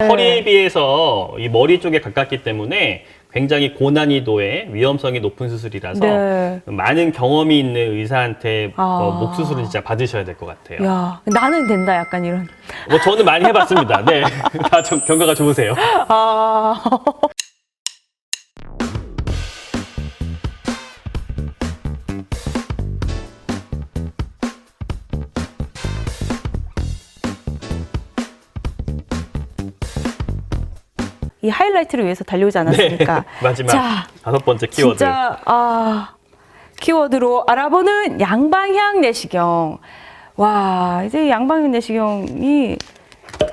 허리에 비해서 이 머리 쪽에 가깝기 때문에 굉장히 고난이도의 위험성이 높은 수술이라서 네. 많은 경험이 있는 의사한테 아. 어, 목 수술은 진짜 받으셔야 될 것 같아요. 야, 나는 된다 약간 이런. 뭐 저는 많이 해봤습니다. 네, 다 좀 경과가 좋으세요. 아. 이 하이라이트를 위해서 달려오지 않았습니까? 네, 마지막 자, 다섯 번째 키워드. 진짜 아 키워드로 알아보는 양방향 내시경. 와 이제 양방향 내시경이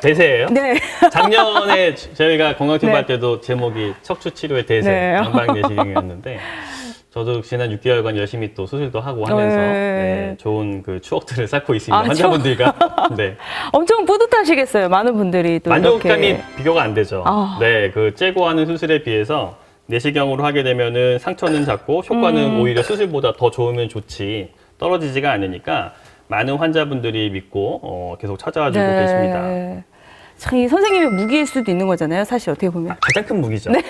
대세예요. 네. 작년에 저희가 건강튜브 네. 할 때도 제목이 척추 치료의 대세 네. 양방 내시경이었는데 저도 지난 6개월간 열심히 또 수술도 하고 하면서 네. 네, 좋은 그 추억들을 쌓고 있습니다. 아, 환자분들과 네. 엄청 뿌듯하시겠어요. 많은 분들이 또 만족감이 이렇게. 비교가 안 되죠. 아. 네, 그 째고 하는 수술에 비해서 내시경으로 하게 되면은 상처는 작고 효과는 음. 오히려 수술보다 더 좋으면 좋지 떨어지지가 않으니까 많은 환자분들이 믿고 어, 계속 찾아와 주고 계십니다. 네. 참, 이 선생님의 무기일 수도 있는 거잖아요. 사실 어떻게 보면. 가장 큰 무기죠. 네.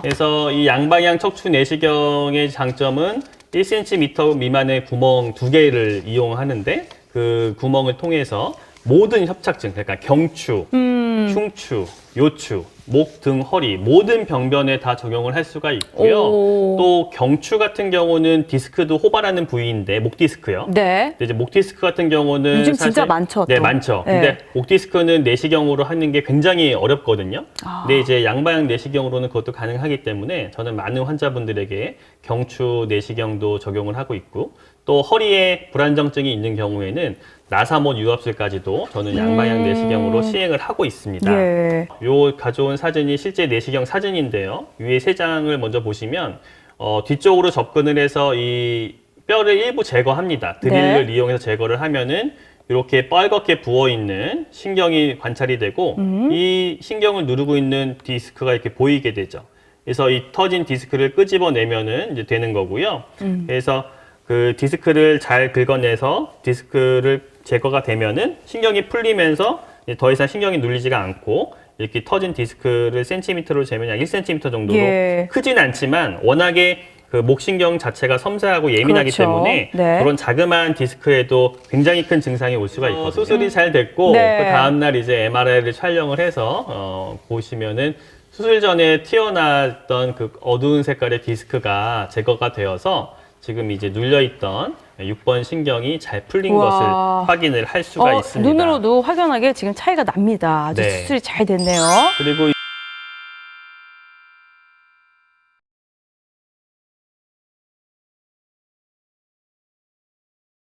그래서 이 양방향 척추 내시경의 장점은 1cm 미만의 구멍 두 개를 이용하는데 그 구멍을 통해서 모든 협착증, 그러니까 경추, 음. 흉추, 요추, 목, 등, 허리 모든 병변에 다 적용을 할 수가 있고요. 오. 또 경추 같은 경우는 디스크도 호발하는 부위인데 목 디스크요. 네. 근데 이제 목 디스크 같은 경우는 요즘 진짜 많죠, 네, 또. 많죠. 네. 근데 목 디스크는 내시경으로 하는 게 굉장히 어렵거든요. 아. 근데 이제 양방향 내시경으로는 그것도 가능하기 때문에 저는 많은 환자분들에게 경추 내시경도 적용을 하고 있고 또 허리에 불안정증이 있는 경우에는 나사못 유압술까지도 저는 양방향 음. 내시경으로 시행을 하고 있습니다. 예. 요 가져온 사진이 실제 내시경 사진인데요. 위에 세 장을 먼저 보시면 어, 뒤쪽으로 접근을 해서 이 뼈를 일부 제거합니다. 드릴을 네. 이용해서 제거를 하면은 이렇게 빨갛게 부어 있는 신경이 관찰이 되고 음. 이 신경을 누르고 있는 디스크가 이렇게 보이게 되죠. 그래서 이 터진 디스크를 끄집어내면은 이제 되는 거고요. 음. 그래서 그 디스크를 잘 긁어내서 디스크를 제거가 되면은 신경이 풀리면서 더 이상 신경이 눌리지가 않고 이렇게 터진 디스크를 센티미터로 재면 약 1cm 정도로 예. 크진 않지만 워낙에 그 목신경 자체가 섬세하고 예민하기 그렇죠. 때문에 네. 그런 자그마한 디스크에도 굉장히 큰 증상이 올 수가 있거든요. 수술이 잘 됐고 네. 그 다음 날 이제 MRI를 촬영을 해서 어, 보시면은 수술 전에 튀어나왔던 그 어두운 색깔의 디스크가 제거가 되어서 지금 이제 눌려 있던 6번 신경이 잘 풀린 우와. 것을 확인을 할 수가 어, 있습니다. 눈으로도 확연하게 지금 차이가 납니다. 아주 네. 수술이 잘 됐네요. 그리고